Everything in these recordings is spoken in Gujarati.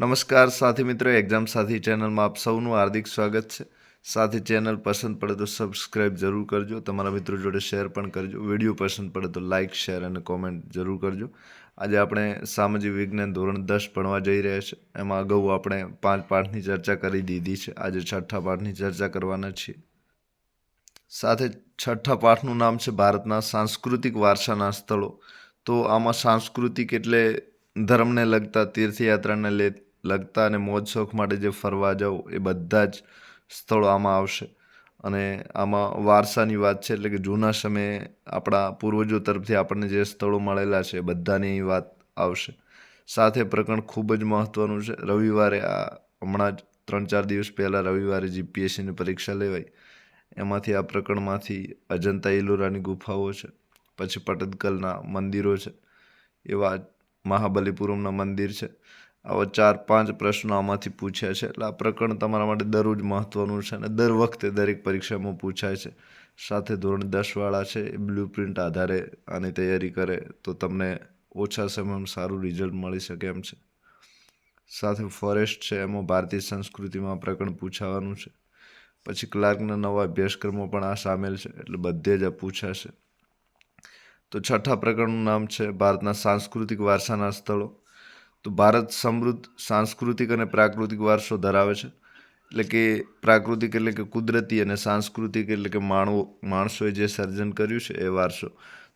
નમસ્કાર સાથી મિત્રો એક્ઝામ સાથી ચેનલમાં આપ સૌનું હાર્દિક સ્વાગત છે. સાથી ચેનલ પસંદ પડે તો સબસ્ક્રાઇબ જરૂર કરજો, તમારા મિત્રો જોડે શેર પણ કરજો વીડિયો પસંદ પડે તો લાઇક શેર અને કોમેન્ટ જરૂર કરજો. આજે આપણે સામાજિક વિજ્ઞાન ધોરણ દસ ભણવા જઈ રહ્યા છે. એમાં અગાઉ આપણે પાંચ પાઠની ચર્ચા કરી દીધી છે. આજે છઠ્ઠા પાઠની ચર્ચા કરવાના છીએ. સાથે છઠ્ઠા પાઠનું નામ છે ભારતના સાંસ્કૃતિક વારસાના સ્થળો. તો આમાં સાંસ્કૃતિક એટલે ધર્મને લગતા તીર્થયાત્રાને લે લગતા અને મોજ શોખ માટે જે ફરવા જાઓ એ બધા જ સ્થળો આમાં આવશે. અને આમાં વારસાની વાત છે એટલે કે જૂના સમયે આપણા પૂર્વજો તરફથી આપણને જે સ્થળો મળેલા છે બધાની વાત આવશે. સાથે પ્રકરણ ખૂબ જ મહત્ત્વનું છે. રવિવારે આ હમણાં જ ત્રણ ચાર દિવસ પહેલાં રવિવારે જીપીએસસીની પરીક્ષા લેવાઈ. એમાંથી આ પ્રકરણમાંથી અજંતા ઇલોરાની ગુફાઓ છે, પછી પટદકલના મંદિરો છે, એવા મહાબલીપુરમના મંદિર છે. આવા ચાર પાંચ પ્રશ્નો આમાંથી પૂછ્યા છે. એટલે આ પ્રકરણ તમારા માટે દરરોજ મહત્ત્વનું છે અને દર વખતે દરેક પરીક્ષામાં પૂછાય છે. સાથે ધોરણ દસવાળા છે, એ બ્લુ પ્રિન્ટ આધારે આની તૈયારી કરે, તો તમને ઓછા સમયમાં સારું રિઝલ્ટ મળી શકે એમ છે. સાથે ફોરેસ્ટ છે, એમાં ભારતીય સંસ્કૃતિમાં પ્રકરણ પૂછાવાનું છે. પછી ક્લાર્કના નવા અભ્યાસક્રમો પણ આ સામેલ છે, એટલે બધે જ આ પૂછાશે. તો છઠ્ઠા પ્રકરણનું નામ છે, ભારતના સાંસ્કૃતિક વારસાના સ્થળો. તો ભારત સમૃદ્ધ સાંસ્કૃતિક અને પ્રાકૃતિક વારસો ધરાવે છે. એટલે કે પ્રાકૃતિક એટલે કે કુદરતી અને સાંસ્કૃતિક એટલે કે માણવો માણસોએ જે સર્જન કર્યું છે એ વારસો.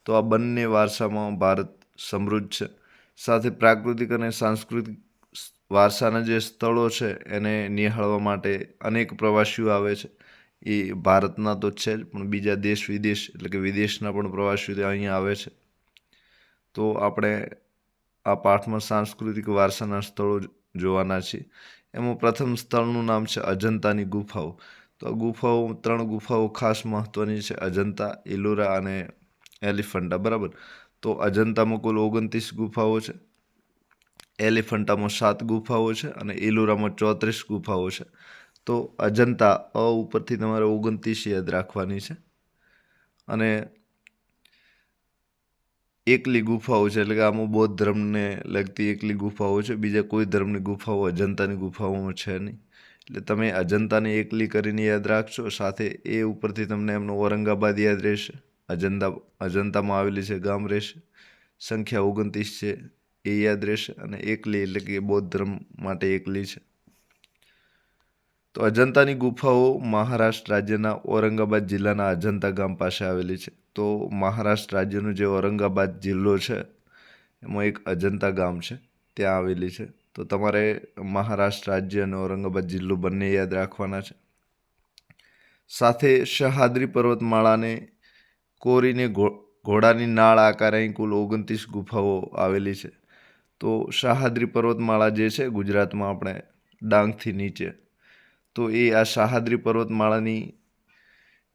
તો આ બંને વારસામાં ભારત સમૃદ્ધ છે. સાથે પ્રાકૃતિક અને સાંસ્કૃતિક વારસાના જે સ્થળો છે એને નિહાળવા માટે અનેક પ્રવાસીઓ આવે છે. એ ભારતના તો છે જ, પણ બીજા દેશ વિદેશ એટલે કે વિદેશના પણ પ્રવાસીઓ અહીંયા આવે છે. તો આપણે આ પાઠમાં સાંસ્કૃતિક વારસાના સ્થળો જોવાના છે. એમાં પ્રથમ સ્થળનું નામ છે અજંતાની ગુફાઓ. તો ગુફાઓ, ત્રણ ગુફાઓ ખાસ મહત્ત્વની છે, અજંતા ઇલોરા અને એલિફન્ટા, બરાબર? તો અજંતામાં કુલ ઓગણત્રીસ ગુફાઓ છે. એલિફન્ટામાં સાત ગુફાઓ છે અને ઇલોરામાં ચોત્રીસ ગુફાઓ છે. તો અજંતા અ ઉપરથી તમારે ઓગણત્રીસ યાદ રાખવાની છે. અને એકલી ગુફાઓ છે. એટલે કે આમાં બૌદ્ધ ધર્મને લગતી એકલી ગુફાઓ છે. બીજા કોઈ ધર્મની ગુફાઓ અજંતાની ગુફાઓમાં છે નહીં. એટલે તમે અજંતાને એકલી કરીને યાદ રાખશો, સાથે એ ઉપરથી તમને એમનો ઔરંગાબાદ યાદ રહેશે. અજંતા, અજંતામાં આવેલી છે ગામ રહેશે. સંખ્યા ઓગણત્રીસ છે, એ યાદ રહેશે. અને એકલી એટલે કે બૌદ્ધ ધર્મ માટે એકલી છે. તો અજંતાની ગુફાઓ મહારાષ્ટ્ર રાજ્યના ઔરંગાબાદ જિલ્લાના અજંતા ગામ પાસે આવેલી છે. તો મહારાષ્ટ્ર રાજ્યનું જે ઔરંગાબાદ જિલ્લો છે, એમાં એક અજંતા ગામ છે, ત્યાં આવેલી છે. તો તમારે મહારાષ્ટ્ર રાજ્ય અને ઔરંગાબાદ જિલ્લો બંને યાદ રાખવાના છે. સાથે શહાદ્રી પર્વતમાળાને કોરીને ઘોડાની નાળ આકારે કુલ ઓગણત્રીસ ગુફાઓ આવેલી છે. તો શાહાદ્રી પર્વતમાળા જે છે ગુજરાતમાં આપણે ડાંગથી નીચે તો એ આ શાહાદ્રી પર્વતમાળાની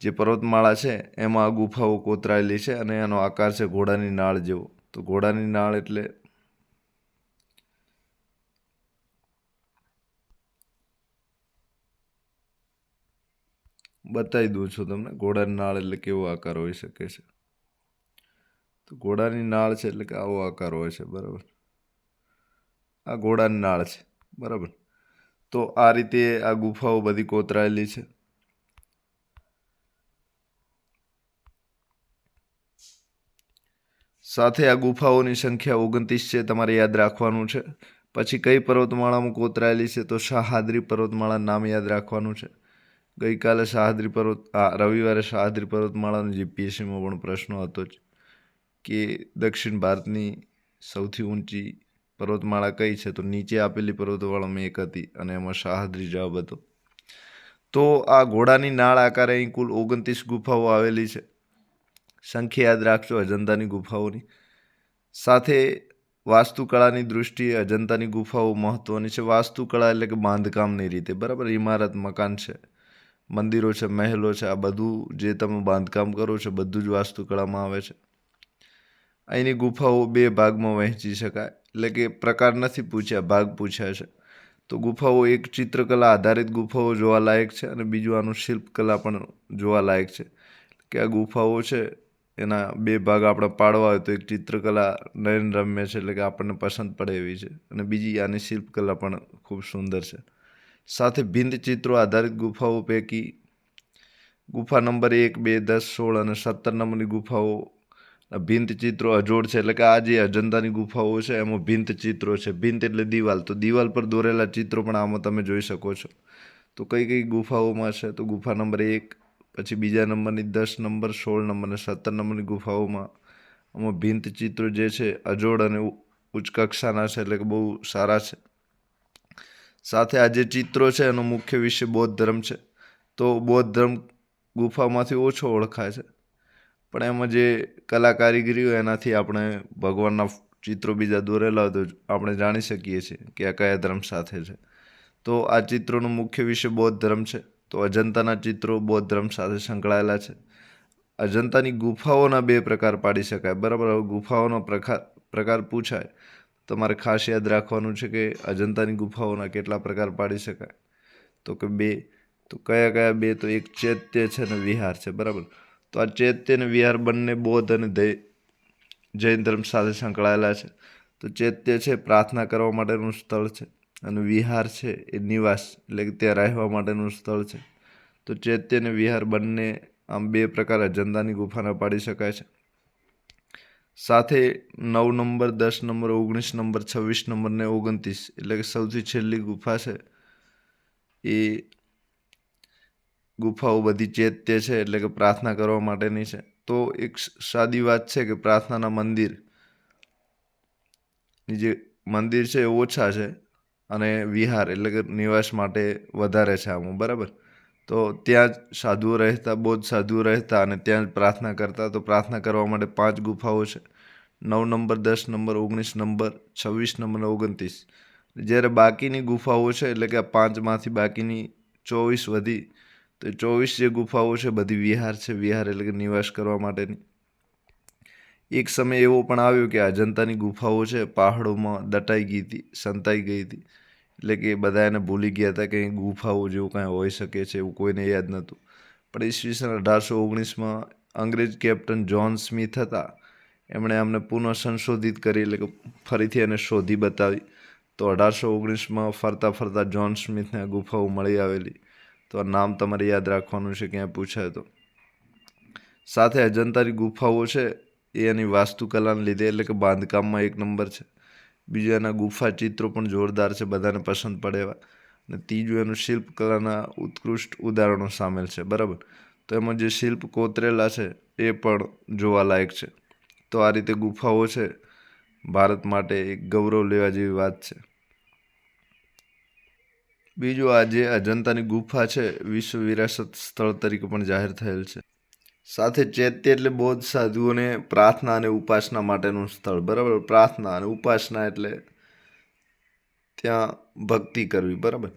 જે પર્વતમાળા છે, એમાં આ ગુફાઓ કોતરાયેલી છે અને એનો આકાર છે ઘોડાની નાળ જેવો. તો ઘોડાની નાળ એટલે બતાવી દઉં છું તમને, ઘોડાની નાળ એટલે કેવો આકાર હોઈ શકે છે. તો ઘોડાની નાળ છે એટલે કે આવો આકાર હોય છે, બરાબર. આ ઘોડાની નાળ છે, બરાબર. તો આ રીતે આ ગુફાઓ બધી કોતરાયેલી છે. સાથે આ ગુફાઓની સંખ્યા ઓગણત્રીસ છે, તમારે યાદ રાખવાનું છે. પછી કઈ પર્વતમાળામાં કોતરાયેલી છે તો શાહાદ્રી પર્વતમાળા નામ યાદ રાખવાનું છે. ગઈકાલે શાહાદ્રી પર્વત, આ રવિવારે શાહાદ્રી પર્વતમાળાનો જીપીએસસીમાં પણ પ્રશ્ન હતો જ કે દક્ષિણ ભારતની સૌથી ઊંચી પર્વતમાળા કઈ છે? તો નીચે આપેલી પર્વતમાળામાં એક હતી અને એમાં શાહદ્રી જવાબ હતો. તો આ ઘોડાની નાળ આકારે અહીં કુલ ઓગણત્રીસ ગુફાઓ આવેલી છે. સંખ્યા યાદ રાખજો, અજંતાની ગુફાઓની. સાથે વાસ્તુકળાની દૃષ્ટિએ અજંતાની ગુફાઓ મહત્ત્વની છે. વાસ્તુકળા એટલે કે બાંધકામની રીતે. બરાબર? ઇમારત મકાન છે, મંદિરો છે, મહેલો છે. આ બધું જે તમે બાંધકામ કરો છો, બધું જ વાસ્તુકળામાં આવે છે. અહીંની ગુફાઓ બે ભાગમાં વહેંચી શકાય. એટલે કે પ્રકાર નથી પૂછ્યા, ભાગ પૂછ્યા છે. તો ગુફાઓ એક ચિત્રકલા આધારિત ગુફાઓ જોવાલાયક છે અને બીજું આનું શિલ્પકલા પણ જોવાલાયક છે. કે આ ગુફાઓ છે, એના બે ભાગ આપણે પાડવા હોય તો એક ચિત્રકલા નયન રમ્ય છે, એટલે કે આપણને પસંદ પડે એવી છે. અને બીજી આની શિલ્પકલા પણ ખૂબ સુંદર છે. સાથે ભિન્ન ચિત્રો આધારિત ગુફાઓ પૈકી ગુફા નંબર એક, બે, દસ, સોળ અને સત્તર નંબરની ગુફાઓ ભિંત ચિત્રો અજોડ છે, એટલે કે આ જે અજંતાની ગુફાઓ છે, એમાં ભિંત ચિત્રો છે. ભિંત એટલે દિવાલ. તો દિવાલ પર દોરેલા ચિત્રો પણ આમાં તમે જોઈ શકો છો. તો કઈ કઈ ગુફાઓમાં છે? તો ગુફા નંબર એક, પછી બીજા નંબરની દસ નંબર, સોળ નંબર અને સત્તર નંબરની ગુફાઓમાં આમાં ભિંત ચિત્રો જે છે, અજોડ અને ઉચ્ચ કક્ષાના છે, એટલે કે બહુ સારા છે. સાથે આ જે ચિત્રો છે, એનો મુખ્ય વિષય બૌદ્ધ ધર્મ છે. તો બૌદ્ધ ધર્મ ગુફામાંથી ઓછો ઓળખાય છે. પણ એમાં જે કલા કારીગરી હોય એનાથી આપણે ભગવાનના ચિત્રો બીજા દોરેલા હોય તો આપણે જાણી શકીએ છીએ કે આ કયા ધર્મ સાથે છે. તો આ ચિત્રોનો મુખ્ય વિષય બૌદ્ધ ધર્મ છે. તો અજંતાના ચિત્રો બૌદ્ધ ધર્મ સાથે સંકળાયેલા છે. અજંતાની ગુફાઓના બે પ્રકાર પાડી શકાય. બરાબર? હવે ગુફાઓનો પ્રકાર પ્રકાર પૂછાય. તમારે ખાસ યાદ રાખવાનું છે કે અજંતાની ગુફાઓના કેટલા પ્રકાર પાડી શકાય. તો કે બે. તો કયા કયા બે? તો એક ચૈત્ય છે અને વિહાર છે. બરાબર? તો આ ચૈત્ય અને વિહાર બંને બૌદ્ધ અને જૈન ધર્મ સાથે સંકળાયેલા છે. તો ચૈત્ય છે, પ્રાર્થના કરવા માટેનું સ્થળ છે અને વિહાર છે એ નિવાસ, એટલે કે ત્યાં રહેવા માટેનું સ્થળ છે. તો ચૈત્ય અને વિહાર બંને આમ બે પ્રકાર અજંતાની ગુફાના પાડી શકાય છે. સાથે નવ નંબર, દસ નંબર, ઓગણીસ નંબર, છવ્વીસ નંબર ને ઓગણત્રીસ, એટલે કે સૌથી છેલ્લી ગુફા છે એ ગુફાઓ બધી ચેત્ય છે એટલે કે પ્રાર્થના કરવા માટેની છે. તો એક સાદી વાત છે કે પ્રાર્થનાના મંદિર. જે મંદિર છે એ ઓછા છે અને વિહાર એટલે કે નિવાસ માટે વધારે છે આમાં, બરાબર? તો ત્યાં જ સાધુઓ રહેતા, બૌદ્ધ સાધુઓ રહેતા અને ત્યાં જ પ્રાર્થના કરતા. તો પ્રાર્થના કરવા માટે પાંચ ગુફાઓ છે. નવ નંબર, દસ નંબર, ઓગણીસ નંબર, છવ્વીસ નંબર ઓગણત્રીસ. જ્યારે બાકીની ગુફાઓ છે એટલે કે આ પાંચમાંથી બાકીની ચોવીસ વધી તો ચોવીસ જે ગુફાઓ છે, બધી વિહાર છે, વિહાર એટલે કે નિવાસ કરવા માટેની. એક સમય એવો પણ આવ્યો કે અજંતાની ગુફાઓ છે, પહાડોમાં દટાઈ ગઈ હતી, સંતાઈ ગઈ હતી. એટલે કે બધા એને ભૂલી ગયા હતા કે ગુફાઓ જેવું કાંઈ હોઈ શકે છે, એવું કોઈને યાદ નહોતું. પણ ઈસવીસન અઢારસો ઓગણીસમાં અંગ્રેજ કેપ્ટન જ્હોન સ્મિથ હતા. એમણે અમને પુનઃ સંશોધિત કરી, એટલે કે ફરીથી એને શોધી બતાવી. તો અઢારસો ઓગણીસમાં ફરતા ફરતા જ્હોન સ્મિથને ગુફાઓ મળી આવેલી. તો આ નામ તમારે યાદ રાખવાનું છે, ક્યાંય પૂછાય તો. સાથે અજંતાની ગુફાઓ છે, એ એની વાસ્તુકલાને લીધે, એટલે કે બાંધકામમાં એક નંબર છે. બીજું એના ગુફા ચિત્રો પણ જોરદાર છે, બધાને પસંદ પડે એવા. અને ત્રીજું એનું શિલ્પકલાના ઉત્કૃષ્ટ ઉદાહરણો સામેલ છે, બરાબર? તો એમાં જે શિલ્પ કોતરેલા છે, એ પણ જોવાલાયક છે. તો આ રીતે ગુફાઓ છે, ભારત માટે એક ગૌરવ લેવા જેવી વાત છે. બીજું આજે અજંતાની ગુફા છે, વિશ્વ વિરાસત સ્થળ તરીકે પણ જાહેર થયેલ છે. સાથે ચૈત્ય એટલે બૌદ્ધ સાધુઓને પ્રાર્થના અને ઉપાસના માટેનું સ્થળ. બરાબર? પ્રાર્થના અને ઉપાસના એટલે ત્યાં ભક્તિ કરવી. બરાબર?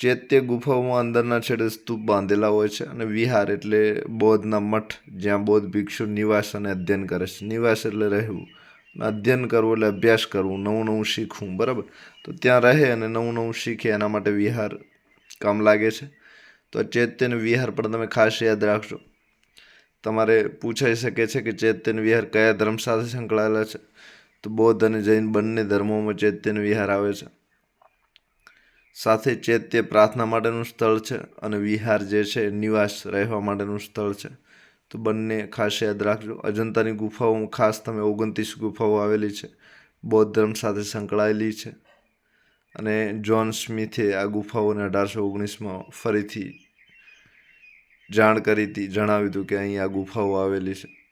ચૈત્ય ગુફાઓમાં અંદરના છેડે સ્તૂપ બાંધેલા હોય છે અને વિહાર એટલે બૌદ્ધના મઠ જ્યાં બૌદ્ધ ભિક્ષુ નિવાસ અને અધ્યયન કરે છે. નિવાસ એટલે રહેવું. અધ્યયન કરવું એટલે અભ્યાસ કરવું, નવું નવું શીખવું, બરાબર? તો ત્યાં રહે અને નવું નવું શીખે, એના માટે વિહાર કામ લાગે છે. તો ચૈત્ય વિહાર પણ તમે ખાસ યાદ રાખજો. તમારે પૂછાઈ શકે છે કે ચૈત્ય વિહાર કયા ધર્મ સાથે સંકળાયેલા છે? તો બૌદ્ધ અને જૈન બંને ધર્મોમાં ચૈત્ય વિહાર આવે છે. સાથે ચૈત્ય પ્રાર્થના માટેનું સ્થળ છે અને વિહાર જે છે નિવાસ રહેવા માટેનું સ્થળ છે. તો બંને ખાસ યાદ રાખજો. અજંતાની ગુફાઓમાં ખાસ તમે ઓગણત્રીસ ગુફાઓ આવેલી છે. બૌદ્ધ ધર્મ સાથે સંકળાયેલી છે. અને જ્હોન સ્મિથે આ ગુફાઓને અઢારસો ઓગણીસમાં ફરીથી જાણ કરી હતી, જણાવ્યું હતું કે અહીં આ ગુફાઓ આવેલી છે.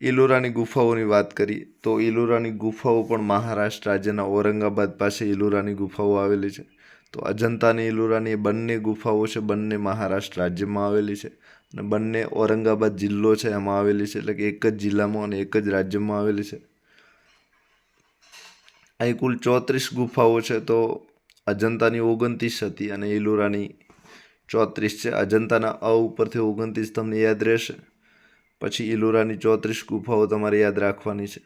ઇલોરાની ગુફાઓની વાત કરી તો ઇલોરાની ગુફાઓ પણ મહારાષ્ટ્ર રાજ્યના ઔરંગાબાદ પાસે ઇલોરાની ગુફાઓ આવેલી છે. તો અજંતાની ઇલોરાની બંને ગુફાઓ છે, બંને મહારાષ્ટ્ર રાજ્યમાં આવેલી છે. અને બંને ઔરંગાબાદ જિલ્લો છે, એમાં આવેલી છે, એટલે કે એક જ જિલ્લામાં અને એક જ રાજ્યમાં આવેલી છે. અહીં કુલ ચોત્રીસ ગુફાઓ છે, તો અજંતાની ઓગણત્રીસ હતી અને ઇલોરાની ચોત્રીસ છે. અજંતાના અ ઉપરથી ઓગણત્રીસ તમને યાદ રહેશે. પછી ઇલોરાની ચોત્રીસ ગુફાઓ તમારે યાદ રાખવાની છે.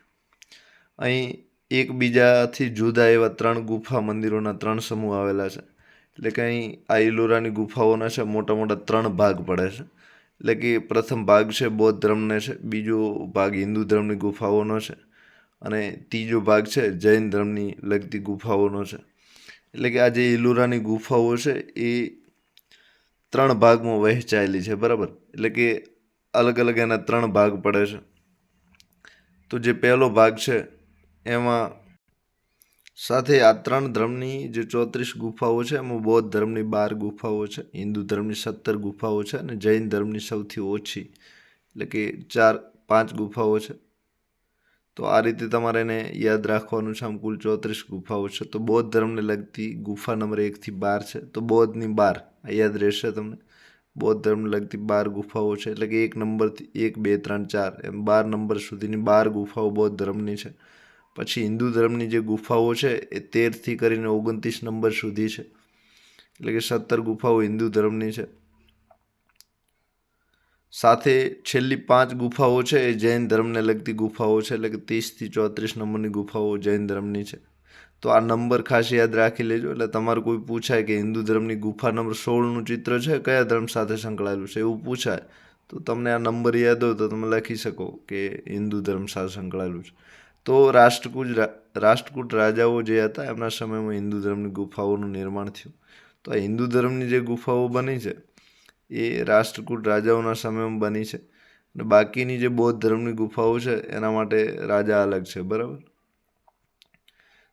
અહીં એકબીજાથી જુદા એવા ત્રણ ગુફા મંદિરોના ત્રણ સમૂહ આવેલા છે. એટલે કે અહીં આ ઇલોરાની ગુફાઓના છે, મોટા મોટા ત્રણ ભાગ પડે છે. એટલે કે પ્રથમ ભાગ છે બૌદ્ધ ધર્મને છે, બીજો ભાગ હિન્દુ ધર્મની ગુફાઓનો છે અને ત્રીજો ભાગ છે જૈન ધર્મની લગતી ગુફાઓનો છે. એટલે કે આ જે ઇલોરાની ગુફાઓ છે એ ત્રણ ભાગમાં વહેંચાયેલી છે, બરાબર? એટલે કે અલગ અલગ એના ત્રણ ભાગ પડે છે. તો જે પહેલો ભાગ છે એમાં સાથે આ ત્રણ ધર્મની જે ચોત્રીસ ગુફાઓ છે, એમાં બૌદ્ધ ધર્મની બાર ગુફાઓ છે, હિન્દુ ધર્મની સત્તર ગુફાઓ છે અને જૈન ધર્મની સૌથી ઓછી, એટલે કે ચાર પાંચ ગુફાઓ છે. તો આ રીતે તમારે એને યાદ રાખવાનું છે, આમ કુલ ચોત્રીસ ગુફાઓ છે. તો બૌદ્ધ ધર્મને લગતી ગુફા નંબર એકથી બાર છે. તો બૌદ્ધની બાર યાદ રહેશે તમને. બૌદ્ધ ધર્મને લગતી બાર ગુફાઓ છે, એટલે કે એક નંબરથી એક, બે, ત્રણ, ચાર, એમ બાર નંબર સુધીની બાર ગુફાઓ બૌદ્ધ ધર્મની છે. પછી હિન્દુ ધર્મની જે ગુફાઓ છે એ તેરથી કરીને ઓગણત્રીસ નંબર સુધી છે. એટલે કે સત્તર ગુફાઓ હિન્દુ ધર્મની છે. સાથે છેલ્લી પાંચ ગુફાઓ છે એ જૈન ધર્મને લગતી ગુફાઓ છે. એટલે કે ત્રીસથી ચોત્રીસ નંબરની ગુફાઓ જૈન ધર્મની છે. તો આ નંબર ખાસ યાદ રાખી લેજો. એટલે તમારે કોઈ પૂછાય કે હિન્દુ ધર્મની ગુફા નંબર સોળનું ચિત્ર છે, કયા ધર્મ સાથે સંકળાયેલું છે એવું પૂછાય, તો તમને આ નંબર યાદ હોય તો તમે લખી શકો કે હિન્દુ ધર્મ સાથે સંકળાયેલું છે. તો રાષ્ટ્રકૂટ રાષ્ટ્રકૂટ રાજાઓ જે હતા, એમના સમયમાં હિન્દુ ધર્મની ગુફાઓનું નિર્માણ થયું. તો આ હિન્દુ ધર્મની જે ગુફાઓ બની છે, એ રાષ્ટ્રકૂટ રાજાઓના સમયમાં બની છે. અને બાકીની જે બૌદ્ધ ધર્મની ગુફાઓ છે, એના માટે રાજા અલગ છે, બરાબર?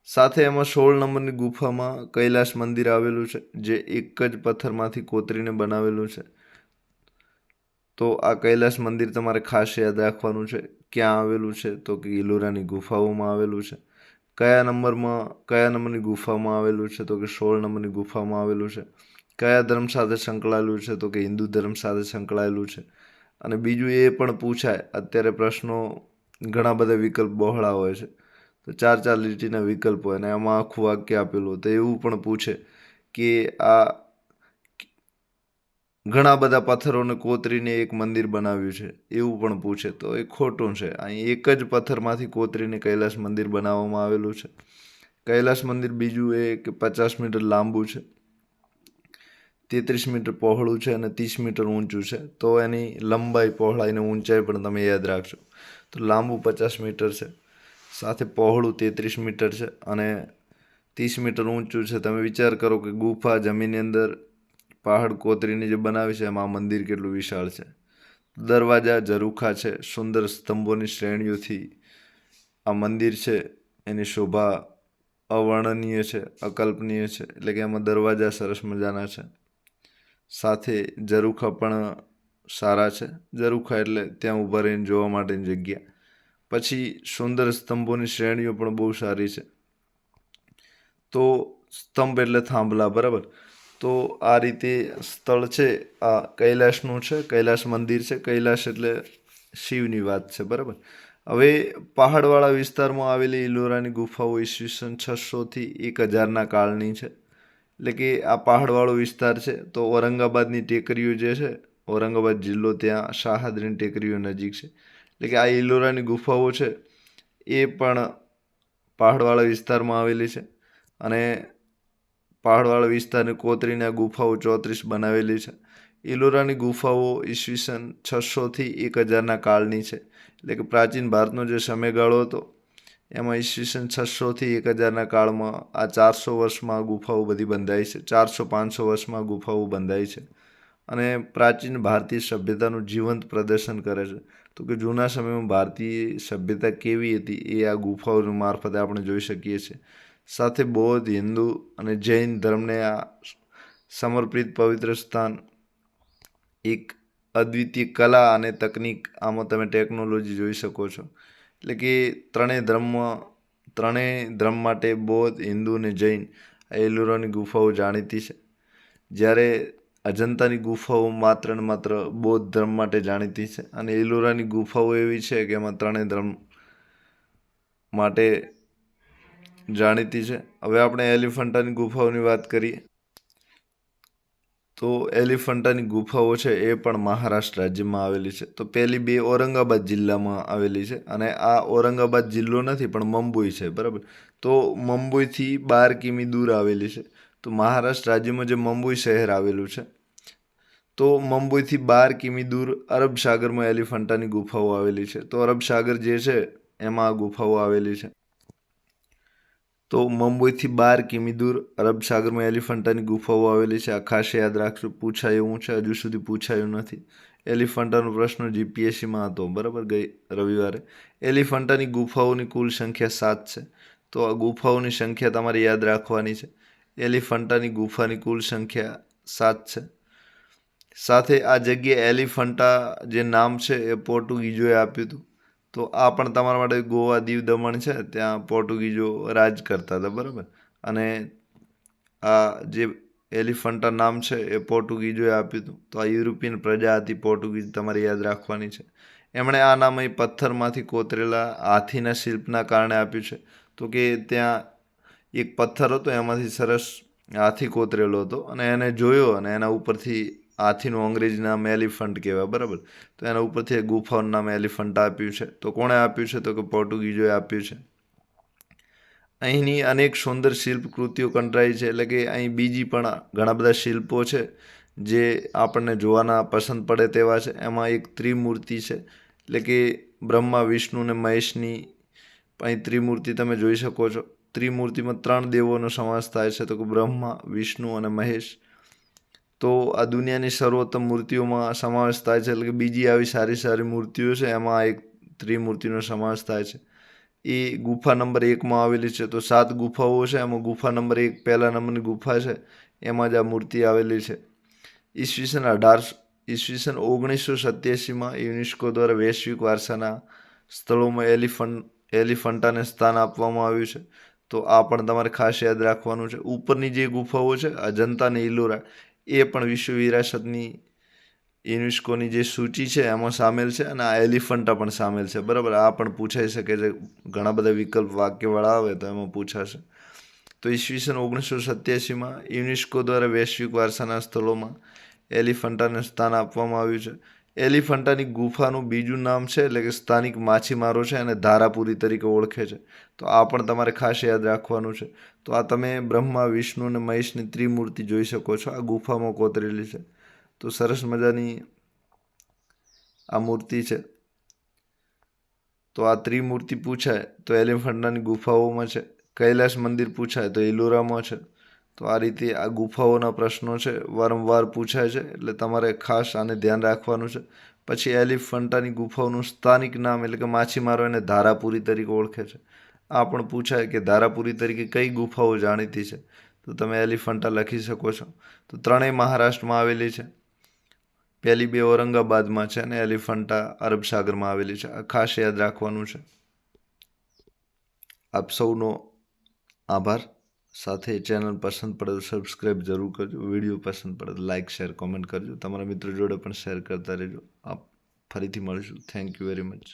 સાથે એમાં સોળ નંબરની ગુફામાં કૈલાસ મંદિર આવેલું છે, જે એક જ પથ્થરમાંથી કોતરીને બનાવેલું છે. તો આ કૈલાસ મંદિર તમારે ખાસ યાદ રાખવાનું છે. ક્યાં આવેલું છે? તો કે ઇલોરાની ગુફાઓમાં આવેલું છે. કયા નંબરમાં, કયા નંબરની ગુફામાં આવેલું છે? તો કે સોળ નંબરની ગુફામાં આવેલું છે. કયા ધર્મ સાથે સંકળાયેલું છે? તો કે હિન્દુ ધર્મ સાથે સંકળાયેલું છે. અને બીજું એ પણ પૂછાય, અત્યારે પ્રશ્નો ઘણા બધા વિકલ્પ બહોળા હોય છે. તો ચાર ચાર લીટીના વિકલ્પ હોય અને એમાં આખું વાક્ય આપેલું તો એવું પણ પૂછે કે આ ઘણા બધા પથ્થરોને કોતરીને એક મંદિર બનાવ્યું છે, એવું પણ પૂછે. તો એ ખોટું છે. અહીં એક જ પથ્થરમાંથી કોતરીને કૈલાસ મંદિર બનાવવામાં આવેલું છે. કૈલાસ મંદિર બીજું એ કે પચાસ મીટર લાંબુ છે, તેત્રીસ મીટર પહોળું છે અને ત્રીસ મીટર ઊંચું છે. તો એની લંબાઈ, પહોળાઈ અને ઊંચાઈ પણ તમે યાદ રાખજો. તો લાંબુ પચાસ મીટર છે, સાથે પહોળું તેત્રીસ મીટર છે અને ત્રીસ મીટર ઊંચું છે. તમે વિચાર કરો કે ગુફા જમીનની અંદર પહાડ કોતરીની જે બનાવી છે, એમાં મંદિર કેટલું વિશાળ છે. દરવાજા ઝરૂખા છે, સુંદર સ્તંભોની શ્રેણીઓથી આ મંદિર છે, એની શોભા અવર્ણનીય છે, અકલ્પનીય છે, એટલે કે એમાં દરવાજા સરસ મજાના છે. સાથે ઝરૂખા પણ સારા છે. ઝરૂખા એટલે ત્યાં ઊભા રહીને જોવા માટેની જગ્યા. પછી સુંદર સ્તંભોની શ્રેણીઓ પણ બહુ સારી છે. તો સ્તંભ એટલે થાંભલા, બરાબર? તો આ રીતે સ્થળ છે, આ કૈલાસનું છે કૈલાસ મંદિર છે કૈલાસ એટલે શિવની વાત છે, બરાબર? હવે પહાડવાળા વિસ્તારમાં આવેલી ઇલોરાની ગુફાઓ ઈસવીસન છસોથી એક હજારના કાળની છે. એટલે કે આ પહાડવાળો વિસ્તાર છે, તો ઔરંગાબાદની ટેકરીઓ જે છે, ઔરંગાબાદ જિલ્લો ત્યાં શાહાદરીની ટેકરીઓ નજીક છે. એટલે કે આ ઇલોરાની ગુફાઓ છે, એ પણ પહાડવાળા વિસ્તારમાં આવેલી છે. અને પહાડવાળા વિસ્તારની કોતરીને આ ગુફાઓ ચોત્રીસ બનાવેલી છે. ઇલોરાની ગુફાઓ ઈસવીસન છસોથી એક હજારના કાળની છે. એટલે કે પ્રાચીન ભારતનો જે સમયગાળો હતો, એમાં ઈસવીસન છસોથી એક હજારના કાળમાં આ ચારસો વર્ષમાં ગુફાઓ બધી બંધાઈ છે. ચારસો પાંચસો વર્ષમાં ગુફાઓ બંધાઈ છે. અને પ્રાચીન ભારતીય સભ્યતાનું જીવંત પ્રદર્શન કરે છે. તો કે જૂના સમયમાં ભારતીય સભ્યતા કેવી હતી એ આ ગુફાઓ મારફતે આપણે જોઈ શકીએ છીએ. સાથે બૌદ્ધ હિન્દુ અને જૈન ધર્મને આ સમર્પિત પવિત્ર સ્થાન, એક અદ્વિતીય કલા અને તકનિક આમાં તમે ટેકનોલોજી જોઈ શકો છો. એટલે કે ત્રણેય ધર્મ ત્રણેય ધર્મ માટે બૌદ્ધ હિન્દુ અને જૈન આ એલુરાની ગુફાઓ જાણીતી છે. જ્યારે અજંતાની ગુફાઓ માત્ર ને માત્ર બૌદ્ધ ધર્મ માટે જાણીતી છે અને એલોરાની ગુફાઓ એવી છે કે એમાં ત્રણેય ધર્મ માટે જાણીતી છે. હવે આપણે એલિફન્ટાની ગુફાઓની વાત કરીએ. તો એલિફન્ટાની ગુફાઓ છે એ પણ મહારાષ્ટ્ર રાજ્યમાં આવેલી છે. તો પહેલી બે ઔરંગાબાદ જિલ્લામાં આવેલી છે અને આ ઔરંગાબાદ જિલ્લો નથી, પણ મંબુઈ છે, બરાબર? તો મંબુઈથી બાર કિમી દૂર આવેલી છે. તો મહારાષ્ટ્ર રાજ્યમાં જે મંબુઈ શહેર આવેલું છે, તો મુંબઈથી બાર કિમી દૂર અરબ સાગરમાં એલિફન્ટાની ગુફાઓ આવેલી છે. તો અરબ સાગર જે છે, એમાં આ ગુફાઓ આવેલી છે. તો મુંબઈથી બાર કિમી દૂર અરબ સાગરમાં એલિફન્ટાની ગુફાઓ આવેલી છે. આ ખાસ યાદ રાખજો, પૂછાય એવું છે, હજુ સુધી પૂછાયું નથી. એલિફન્ટાનો પ્રશ્ન જીપીએસસીમાં હતો, બરાબર? ગઈ રવિવારે. એલિફન્ટાની ગુફાઓની કુલ સંખ્યા સાત છે. તો આ ગુફાઓની સંખ્યા તમારે યાદ રાખવાની છે. એલિફન્ટાની ગુફાની કુલ સંખ્યા સાત છે. સાથે આ જગ્યાએ એલિફન્ટા જે નામ છે એ પોર્ટુગીઝોએ આપ્યું હતું. તો આ પણ તમારા માટે ગોવા દીવ દમણ છે, ત્યાં પોર્ટુગીઝો રાજ કરતા હતા, બરાબર? અને આ જે એલિફન્ટા નામ છે એ પોર્ટુગીઝોએ આપ્યું હતું. તો આ યુરોપિયન પ્રજા હતી પોર્ટુગીઝ તમારે યાદ રાખવાની છે. એમણે આ નામ અહીં પથ્થરમાંથી કોતરેલા હાથીના શિલ્પના કારણે આપ્યું છે. તો કે ત્યાં એક પથ્થર હતો, એમાંથી સરસ હાથી કોતરેલો હતો અને એને જોયો અને એના ઉપરથી હાથીનું અંગ્રેજી નામ એલિફન્ટ કહેવાય, બરાબર? તો એના ઉપરથી ગુફાનું નામ એલિફન્ટ આપ્યું છે. તો કોણે આપ્યું છે? તો કે પોર્ટુગીઝોએ આપ્યું છે. અહીંની અનેક સુંદર શિલ્પ કૃતિઓ કંડરાઈ છે. એટલે કે અહીં બીજી પણ ઘણા બધા શિલ્પો છે, જે આપણને જોવાના પસંદ પડે તેવા છે. એમાં એક ત્રિમૂર્તિ છે. એટલે કે બ્રહ્મા, વિષ્ણુ અને મહેશની અહીં ત્રિમૂર્તિ તમે જોઈ શકો છો. ત્રિમૂર્તિમાં ત્રણ દેવોનો સમાવેશ થાય છે. તો કે બ્રહ્મા, વિષ્ણુ અને મહેશ. તો આ દુનિયાની સર્વોત્તમ મૂર્તિઓમાં સમાવેશ થાય છે. એટલે કે બીજી આવી સારી સારી મૂર્તિઓ છે, એમાં એક ત્રિમૂર્તિનો સમાવેશ થાય છે. એ ગુફા નંબર એકમાં આવેલી છે. તો સાત ગુફાઓ છે, એમાં ગુફા નંબર એક પહેલા નંબરની ગુફા છે, એમાં જ આ મૂર્તિ આવેલી છે. ઈસવીસન અઢારસો ઈસવીસન ઓગણીસો સત્યાસીમાં યુનેસ્કો દ્વારા વૈશ્વિક વારસાના સ્થળોમાં એલિફન્ટ, એલિફન્ટાને સ્થાન આપવામાં આવ્યું છે. તો આ પણ તમારે ખાસ યાદ રાખવાનું છે. ઉપરની જે ગુફાઓ છે અજંતા અને ઇલોરા એ પણ વિશ્વ વિરાસતની યુનેસ્કોની જે સૂચિ છે, એમાં સામેલ છે અને આ એલિફન્ટા પણ સામેલ છે. બરાબર, આ પણ પૂછાઈ શકે છે. ઘણા બધા વિકલ્પ વાક્યવાળા આવે તો એમાં પૂછાશે. તો ઈસવીસન ઓગણીસો સત્યાસીમાં યુનેસ્કો દ્વારા વૈશ્વિક વારસાના સ્થળોમાં એલિફન્ટાને સ્થાન આપવામાં આવ્યું છે. એલિફન્ટાની ગુફાનું બીજું નામ છે, એટલે કે સ્થાનિક માછીમારો છે અને ધારાપુરી તરીકે ઓળખે છે. તો આ પણ તમારે ખાસ યાદ રાખવાનું છે. તો આ તમે બ્રહ્મા, વિષ્ણુ અને મહેશની ત્રિમૂર્તિ જોઈ શકો છો. આ ગુફામાં કોતરેલી છે. તો સરસ મજાની આ મૂર્તિ છે. તો આ ત્રિમૂર્તિ પૂછાય તો એલિફન્ટાની ગુફાઓમાં છે. કૈલાસ મંદિર પૂછાય તો ઇલોરામાં છે. તો આ રીતે આ ગુફાઓના પ્રશ્નો છે, વારંવાર પૂછાય છે, એટલે તમારે ખાસ આને ધ્યાન રાખવાનું છે. પછી એલિફન્ટાની ગુફાઓનું સ્થાનિક નામ એટલે કે માછીમારો એને ધારાપુરી તરીકે ઓળખે છે. આ પણ પૂછાય કે ધારાપુરી તરીકે કઈ ગુફાઓ જાણીતી છે? તો તમે એલિફન્ટા લખી શકો છો. તો ત્રણેય મહારાષ્ટ્રમાં આવેલી છે. પહેલી બે ઔરંગાબાદમાં છે અને એલિફન્ટા અરબ સાગરમાં આવેલી છે. આ ખાસ યાદ રાખવાનું છે. આપ સૌનો આભાર. સાથે ચેનલ પસંદ પડે તો સબસ્ક્રાઈબ જરૂર કરજો. વીડિયો પસંદ પડે તો લાઇક શેર કોમેન્ટ કરજો. તમારા મિત્રો જોડે પણ શેર કરતા રહેજો. આપ ફરીથી મળીશું. Thank you very much